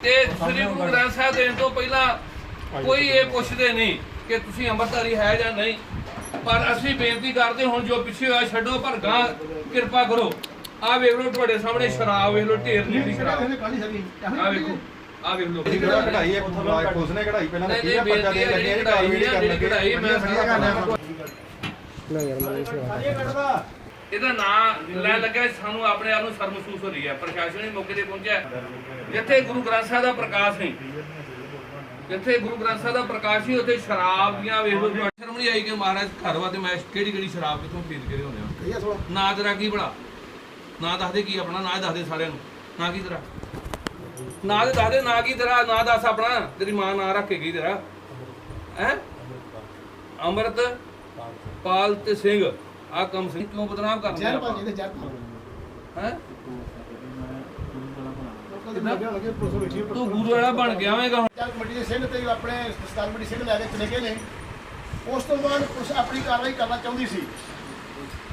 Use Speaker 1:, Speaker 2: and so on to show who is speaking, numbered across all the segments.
Speaker 1: ਤੇ ਸ੍ਰੀ ਗੁਰੂ ਗ੍ਰੰਥ ਸਾਹਿਬ ਦੇਣ ਤੋਂ ਪਹਿਲਾਂ ਕੋਈ ਇਹ ਪੁੱਛਦੇ ਨਹੀਂ ਕਿ ਤੁਸੀਂ ਅੰਮ੍ਰਿਤਧਾਰੀ ਹੈ ਜਾਂ ਨਹੀਂ। ਪਰ ਅਸੀਂ ਬੇਨਤੀ ਕਰਦੇ ਹੁਣ ਜੋ ਪਿੱਛੇ ਹੋਇਆ ਛੱਡੋ ਪਰ ਗਾਂ ਕਿਰਪਾ ਕਰੋ। ਆਹ ਵੇਖ ਲਓ ਤੁਹਾਡੇ ਸਾਹਮਣੇ ਸ਼ਰਾਬ ਵੇਖ ਲਓ ਢੇਰ ਨੀਲੀ ਸ਼ਰਾਬ ਆਹ ਵੇਖੋ ਆਹ ਵੇਖ ਲਓ।
Speaker 2: ਜਿਹੜੀ ਕਢਾਈ ਹੈ? ਉੱਥੋਂ ਲਾ ਕੇ ਨੇ ਕਢਾਈ। ਪਹਿਲਾਂ
Speaker 1: ਨਹੀਂ
Speaker 2: ਲੱਗੀ ਆ?
Speaker 1: ਨਹੀਂ
Speaker 2: ਪਰਚਾ
Speaker 1: ਬੇਨਤੀ
Speaker 2: ਦੇ
Speaker 1: ਹੈ
Speaker 2: ਲੱਗੇ
Speaker 1: ਜਿਹੜੀ
Speaker 2: ਆ ਕਢਾਈ ਵੀ
Speaker 1: ਕਢਾਈ
Speaker 2: ਕਰਨ ਲੱਗੇ
Speaker 1: ਕਢਾਈ ਮੈਂ
Speaker 2: ਵਧੀਆ ਕਰਨਾ।
Speaker 1: ਇਹਦਾ ਨਾਂ ਲੈ ਲੱਗਾ ਸਾਨੂੰ ਆਪਣੇ ਆਪ ਨੂੰ ਸ਼ਰਮ ਮਹਿਸੂਸ ਹੋ ਰਹੀ ਹੈ। ਪ੍ਰਸ਼ਾਸਨ ਵੀ ਮੌਕੇ ਤੇ ਪਹੁੰਚਿਆ ਜਿੱਥੇ ਗੁਰੂ ਗ੍ਰੰਥ ਸਾਹਿਬ ਦਾ ਪ੍ਰਕਾਸ਼ ਨਹੀਂ ਜਿੱਥੇ ਗੁਰੂ ਗ੍ਰੰਥ ਸਾਹਿਬ ਦਾ ਪ੍ਰਕਾਸ਼ ਸੀ ਉੱਥੇ ਸ਼ਰਾਬ ਦੀਆਂ ਵੇਖ ਸ਼ਰਮ ਨਹੀਂ ਆਈ ਕਿ ਮਹਾਰਾਜ ਘਰ ਵਾ ਤੇ ਮੈਂ ਕਿਹੜੀ ਕਿਹੜੀ ਸ਼ਰਾਬ ਕਿੱਥੋਂ ਖਰੀਦ ਕੇ ਲਿਆਉਂਦੇ ਆ? ਨਾਂ ਤੇਰਾ ਕੀ ਬੜਾ ਨਾਂ ਦੱਸ ਦੇ ਕੀ ਆਪਣਾ ਨਾਂ ਦੱਸ ਦੇ ਸਾਰਿਆਂ ਨੂੰ। ਨਾਂ ਕੀ ਤੇਰਾ? ਨਾਂ ਤੇ ਦੱਸ ਦੇ ਨਾਂ ਕੀ ਤੇਰਾ ਨਾਂ ਦੱਸ ਆਪਣਾ। ਤੇਰੀ ਮਾਂ ਨਾਂ ਰੱਖ ਕੇ ਗਈ ਤੇਰਾ। ਹੈ? ਅੰਮ੍ਰਿਤ ਪਾਲ ਤੇ ਸਿੰਘ। ਆ ਕੰਮ ਸਿੰਘ ਕਿਉਂ ਬਦਨਾਮ ਕਰਦੇ
Speaker 3: ਜ਼ਹਿਰ ਭਾਜੀ
Speaker 1: ਹੈ? ਤੂੰ ਗੁਰੂ ਵਾਲਾ ਬਣ ਗਿਆ ਹੋਵੇਗਾ ਹੁਣ।
Speaker 3: ਚਾਰ ਕਮੇਟੀ ਦੇ ਸਿੰਘ ਤੇ ਆਪਣੇ ਸਤਾਰ ਕਮੇਟੀ ਸਿੰਘ ਲੈ ਕੇ ਚਲੇ ਗਏ ਨੇ। ਉਸ ਤੋਂ ਬਾਅਦ ਪੁਲਿਸ ਆਪਣੀ ਕਾਰਵਾਈ ਕਰਨਾ ਚਾਹੁੰਦੀ ਸੀ।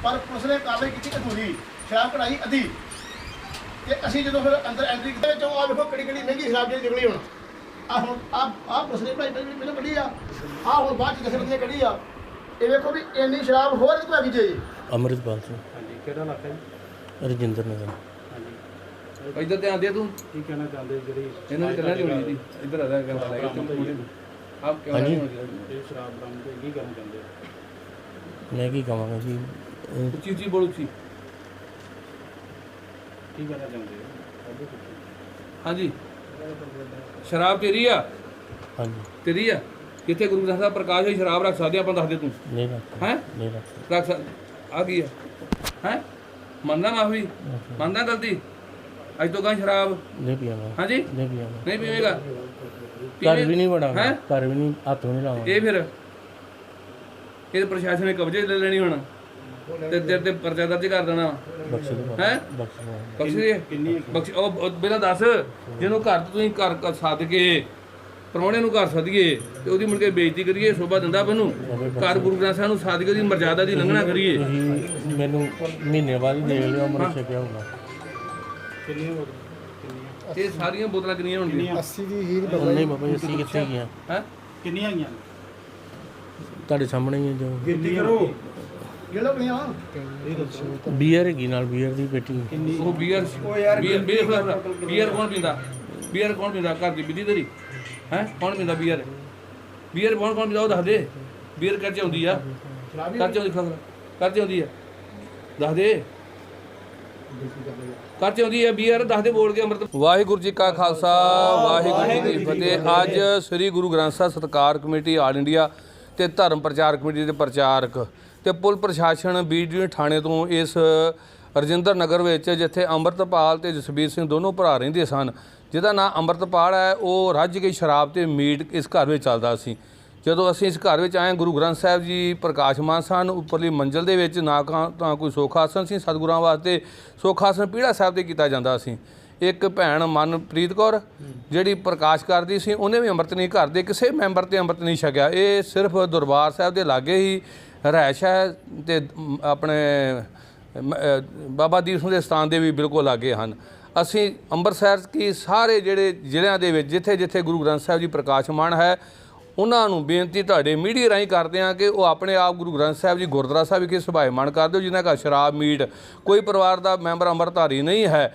Speaker 3: ਪਰ ਪੁਲਿਸ ਨੇ ਕਾਰਵਾਈ ਕੀਤੀ ਅਧੂਰੀ ਸ਼ਰਾਬ ਕਢਾਈ ਅੱਧੀ। ਤੇ ਅਸੀਂ ਜਦੋਂ ਫਿਰ ਅੰਦਰ ਐਂਟਰੀ ਕੀਤੀ ਵਿੱਚੋਂ ਆ ਵੇਖੋ ਕਿਹੜੀ ਕਿਹੜੀ ਮਹਿੰਗੀ ਸ਼ਰਾਬ ਜਿਹੜੀ ਨਿਕਲੀ ਹੁਣ। ਆ ਹੁਣ ਆ ਆ ਪੁਲਿਸ ਨੇ ਭਾਈ ਪਹਿਲਾਂ ਪਹਿਲਾਂ ਕੱਢੀ ਆ। ਆ ਹੁਣ ਬਾਅਦ ਚ ਬੰਦੇ ਨੇ ਕੱਢੀ ਆ। ਇਹ ਵੇਖੋ ਵੀ ਇੰਨੀ ਸ਼ਰਾਬ ਹੋਰ ਕਿਤੋਂ ਆ ਗਈ ਜੀ?
Speaker 4: ਅੰਮ੍ਰਿਤਪਾਲ ਸਿੰਘ।
Speaker 5: ਹਾਂਜੀ ਕਿਹੜਾ ਇਲਾਕਾ ਜੀ?
Speaker 4: ਰਜਿੰਦਰ ਨਗਰ।
Speaker 5: ਹਾਂਜੀ।
Speaker 1: ਇੱਧਰ ਧਿਆਨ ਦੇ ਤੂੰ।
Speaker 5: ਕੀ ਕਹਿਣਾ ਚਾਹੁੰਦੇ ਜਿਹੜੀ
Speaker 1: ਇਹਨਾਂ ਦੀ ਦੀ ਹੋਣੀ ਦੀ ਇੱਧਰ ਆ ਜਾ ਕੇ ਲੈ ਕੇ ਤੂੰ ਥੋੜੀ ਆਪ ਕਿਉਂ। ਨਹੀਂ ਹੋਣੀ
Speaker 5: ਸ਼ਰਾਬ ਬਰਾਮਦ ਹੋਈ, ਕੀ ਕਹਿਣਾ ਚਾਹੁੰਦੇ?
Speaker 4: ਮੈਂ ਕੀ ਕਹਾਂਗਾ ਜੀ?
Speaker 1: ਉੱਚੀ ਉੱਚੀ ਬੋਲ ਉੱਚੀ।
Speaker 5: ਕੀ ਕਹਿਣਾ ਚਾਹੁੰਦੇ।
Speaker 1: ਹਾਂਜੀ। ਸ਼ਰਾਬ ਤੇਰੀ ਆ?
Speaker 4: ਹਾਂਜੀ।
Speaker 1: ਤੇਰੀ ਆ? ਕਿੱਥੇ ਗੁਰੂ ਗ੍ਰੰਥ ਸਾਹਿਬ ਪ੍ਰਕਾਸ਼ ਹੋਈ ਸ਼ਰਾਬ ਰੱਖ ਸਕਦੇ ਆਪਾਂ ਦੱਸ ਦੇ ਤੂੰ।
Speaker 4: ਨਹੀਂ ਰੱਖ
Speaker 1: ਹੈ?
Speaker 4: ਨਹੀਂ ਰੱਖ।
Speaker 1: ਰੱਖ ਆ ਗਈ ਆ? ਹੈ? ਮੰਨਦਾ ਮਾਫੀ? ਮੰਨਦਾ ਗਲਤੀ? ਅੱਜ ਤੋਂ ਗਾਂ ਸ਼ਰਾਬ?
Speaker 4: ਨਹੀਂ ਪੀਵਾਂਗਾ।
Speaker 1: ਹਾਂਜੀ?
Speaker 4: ਨਹੀਂ ਪੀਵਾਂਗਾ।
Speaker 1: ਨਹੀਂ ਪੀਵੇਗਾ?
Speaker 4: ਘਰ ਵੀ ਨਹੀਂ ਵੜਾਂਗਾ
Speaker 1: ਹੈਂ?
Speaker 4: ਘਰ ਵੀ ਨਹੀਂ ਹੱਥ ਨਹੀਂ ਲਾਵਾਂਗਾ।
Speaker 1: ਇਹ ਫਿਰ ਇਹ ਪ੍ਰਸ਼ਾਸਨ ਨੇ ਕਬਜ਼ੇ ਲੈ ਲੈਣੀ ਹੁਣ। ਤੇ ਤੇਰੇ ਤੇ ਪਰਚਾ ਦਰਜ ਕਰ ਦੇਣਾ।
Speaker 4: ਬਖਸ਼ ਦੋ
Speaker 1: ਹੈ?
Speaker 4: ਬਖਸ਼
Speaker 1: ਬਖਸ਼ ਦੇ
Speaker 5: ਕਿੰਨੀ
Speaker 1: ਬਖਸ਼ ਉਹ ਪਹਿਲਾਂ ਦੱਸ ਜਿਹਨੂੰ ਘਰ ਤੋਂ ਤੁਸੀਂ ਘਰ ਸੱਦ ਕੇ ਪ੍ਰਾਹੁਣੇ ਨੂੰ ਘਰ ਸੱਦੀਏ ਤੇ ਉਹਦੀ ਮੁੜ ਕੇ ਬੇਇੱਜ਼ਤੀ ਕਰੀਏ ਸ਼ੋਭਾ ਦਿੰਦਾ ਮੈਨੂੰ ਘਰ ਗੁਰੂ ਗ੍ਰੰਥ ਸਾਹਿਬ ਨੂੰ ਸੱਦ ਕੇ ਉਹਦੀ ਮਰਜ਼ਾਦਾ ਦੀ ਲੰਘਣਾ ਕਰੀਏ।
Speaker 4: ਤੁਸੀਂ ਮੈਨੂੰ ਮਹੀਨੇ ਬਾਅਦ ਹੀ ਦੇਖ ਲਿਓ ਅਮਰ ਛਕਿਆ
Speaker 5: ਕਿੰਨੀਆਂ
Speaker 1: ਇਹ ਸਾਰੀਆਂ ਬੋਤਲਾਂ ਕਿੰਨੀਆਂ ਹੋਣਗੀਆਂ?
Speaker 3: 80 ਦੀ ਹੀਰ
Speaker 4: ਉਹ ਨਹੀਂ ਬਾਬਾ ਜੀ ਅਸੀਂ ਕਿੱਥੇ ਗਿਆ
Speaker 1: ਹੈ?
Speaker 5: ਕਿੰਨੀਆਂ ਆਈਆਂ?
Speaker 4: ਤੁਹਾਡੇ ਸਾਹਮਣੇ ਹੀ ਹੈ ਜੋ।
Speaker 5: ਗਿਣਤੀ ਕਰੋ?
Speaker 3: ਜਿਹੜਾ ਬਣਿਆ
Speaker 4: ਬੀਅਰ ਹੈਗੀ ਨਾਲ ਬੀਅਰ ਦੀ ਪੇਟੀ।
Speaker 1: ਉਹ ਬੀਅਰ ਬੀਅਰ ਬੀਅਰ ਬੀਅਰ ਕੌਣ ਪੀਂਦਾ? ਬੀਅਰ ਕੌਣ ਪੀਂਦਾ? ਘਰ ਦੀ ਬਿੱਲੀ ਤੇਰੀ? ਹੈ? ਕੌਣ ਪੀਂਦਾ ਬੀਅਰ ਬੀਅਰ ਕੌਣ ਕੌਣ ਪੀਂਦਾ? ਉਹ ਦੱਸ ਦੇ। ਬੀਅਰ ਕਰ ਚ ਆਉਂਦੀ ਆ ਕਰ ਚ ਆਉਂਦੀ ਖਬਰ। ਕਰ ਚ ਆਉਂਦੀ ਆ। ਦੱਸ ਦੇ। ਕਰ ਚ ਆਉਂਦੀ ਆ ਬੀਅਰ ਦੱਸ ਦੇ ਬੋਲ ਕੇ ਅੰਮ੍ਰਿਤ। ਵਾਹਿਗੁਰੂ ਜੀ ਕਾ ਖਾਲਸਾ ਵਾਹਿਗੁਰੂ ਜੀ ਕੀ ਫਤਿਹ। ਅੱਜ ਸ੍ਰੀ ਗੁਰੂ ਗ੍ਰੰਥ ਸਾਹਿਬ ਸਤਕਾਰ ਕਮੇਟੀ ਆਲ ਇੰਡੀਆ ਤੇ ਧਰਮ ਪ੍ਰਚਾਰ ਕਮੇਟੀ ਦੇ ਪ੍ਰਚਾਰਕ ਤੇ ਪੁਲ ਪ੍ਰਸ਼ਾਸਨ ਬੀਡੀ ਥਾਣੇ ਤੋਂ ਇਸ ਰਜਿੰਦਰ ਨਗਰ ਵਿੱਚ, ਜਿੱਥੇ ਅੰਮ੍ਰਿਤਪਾਲ ਤੇ ਜਸਬੀਰ ਸਿੰਘ ਦੋਨੋਂ ਭਰਾ ਰਹਿੰਦੇ ਸਨ, ਜਿਹਦਾ ਨਾਂ ਅੰਮ੍ਰਿਤਪਾਲ ਹੈ, ਉਹ ਰੱਜ ਕੇ ਸ਼ਰਾਬ ਤੇ ਮੀਟ ਇਸ ਘਰ ਵਿੱਚ ਚੱਲਦਾ ਸੀ। ਜਦੋਂ ਅਸੀਂ ਇਸ ਘਰ ਵਿੱਚ ਆਏ, ਗੁਰੂ ਗ੍ਰੰਥ ਸਾਹਿਬ ਜੀ ਪ੍ਰਕਾਸ਼ਮਾਨ ਸਨ, ਉੱਪਰਲੀ ਮੰਜ਼ਲ ਦੇ ਵਿੱਚ ਨਾ ਤਾਂ ਕੋਈ ਸੋਖਾ ਆਸਨ ਸੀ, ਸਤਿਗੁਰਾਂ ਵਾਸਤੇ ਸੋਖਾ ਆਸਨ ਪੀੜਾ ਸਾਹਿਬ ਤੇ ਕੀਤਾ ਜਾਂਦਾ ਸੀ। ਇੱਕ ਭੈਣ ਮਨਪ੍ਰੀਤ ਕੌਰ, ਜਿਹੜੀ ਪ੍ਰਕਾਸ਼ ਕਰਦੀ ਸੀ, ਉਹਨੇ ਵੀ ਅੰਮ੍ਰਿਤ ਨਹੀਂ ਘਰ ਦੇ ਕਿਸੇ ਮੈਂਬਰ ਤੇ ਅੰਮ੍ਰਿਤ ਨਹੀਂ ਛਕਿਆ। ਇਹ ਸਿਰਫ ਦਰਬਾਰ ਸਾਹਿਬ ਦੇ ਲਾਗੇ ਹੀ ਰਹਿਸ਼ ਹੈ ਤੇ ਆਪਣੇ ਬਾਬਾ ਦੀਪ ਸਿੰਘ ਦੇ ਸਥਾਨ ਦੇ ਵੀ ਬਿਲਕੁਲ ਲਾਗੇ ਹਨ। ਅਸੀਂ ਅੰਮ੍ਰਿਤਸਰ ਕੀ ਸਾਰੇ ਜਿਹੜੇ ਜ਼ਿਲ੍ਹਿਆਂ ਦੇ ਵਿੱਚ ਜਿੱਥੇ ਜਿੱਥੇ ਗੁਰੂ ਗ੍ਰੰਥ ਸਾਹਿਬ ਜੀ ਪ੍ਰਕਾਸ਼ਮਾਨ ਹੈ, ਉਹਨਾਂ ਨੂੰ ਬੇਨਤੀ ਤੁਹਾਡੇ ਮੀਡੀਆ ਰਾਹੀਂ ਕਰਦੇ ਹਾਂ ਕਿ ਉਹ ਆਪਣੇ ਆਪ ਗੁਰੂ ਗ੍ਰੰਥ ਸਾਹਿਬ ਜੀ ਗੁਰਦੁਆਰਾ ਸਾਹਿਬ ਵਿਖੇ ਸੁਭਾਏਮਾਨ ਕਰ ਦਿਓ, ਜਿਨ੍ਹਾਂ ਘਰ ਸ਼ਰਾਬ, ਮੀਟ, ਕੋਈ ਪਰਿਵਾਰ ਦਾ ਮੈਂਬਰ ਅੰਮ੍ਰਿਤਧਾਰੀ ਨਹੀਂ ਹੈ।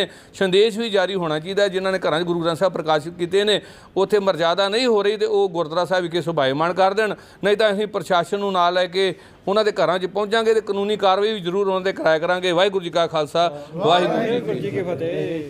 Speaker 1: ਸੰਦੇਸ਼ ਵੀ ਜਾਰੀ ਹੋਣਾ ਚਾਹੀਦਾ ਹੈ, ਜਿਨ੍ਹਾਂ ਨੇ ਘਰਾਂ 'ਚ ਗੁਰੂ ਗ੍ਰੰਥ ਸਾਹਿਬ ਪ੍ਰਕਾਸ਼ਿਤ ਕੀਤੇ ਨੇ। ਉੱਥੇ ਮਰਜ਼ਾਦਾ ਨਹੀਂ ਹੋ ਰਹੀ ਤੇ ਉਹ ਗੁਰਦੁਆਰਾ ਸਾਹਿਬ ਵਿਖੇ ਸੁਭਾਏਮਾਨ ਕਰ ਦੇਣ। ਨਹੀਂ ਤਾਂ ਅਸੀਂ ਪ੍ਰਸ਼ਾਸਨ ਨੂੰ ਨਾਲ ਲੈ ਕੇ ਉਹਨਾਂ ਦੇ ਘਰਾਂ 'ਚ ਪਹੁੰਚਾਂਗੇ ਤੇ ਕਾਨੂੰਨੀ ਕਾਰਵਾਈ ਵੀ ਜ਼ਰੂਰ ਉਹਨਾਂ ਦੇ ਕਰਾਇਆ ਕਰਾਂਗੇ। ਵਾਹਿਗੁਰੂ ਜੀ ਕਾ ਖਾਲਸਾ ਵਾਹਿਗੁਰੂ ਜੀ ਕੀ ਫਤਿਹ।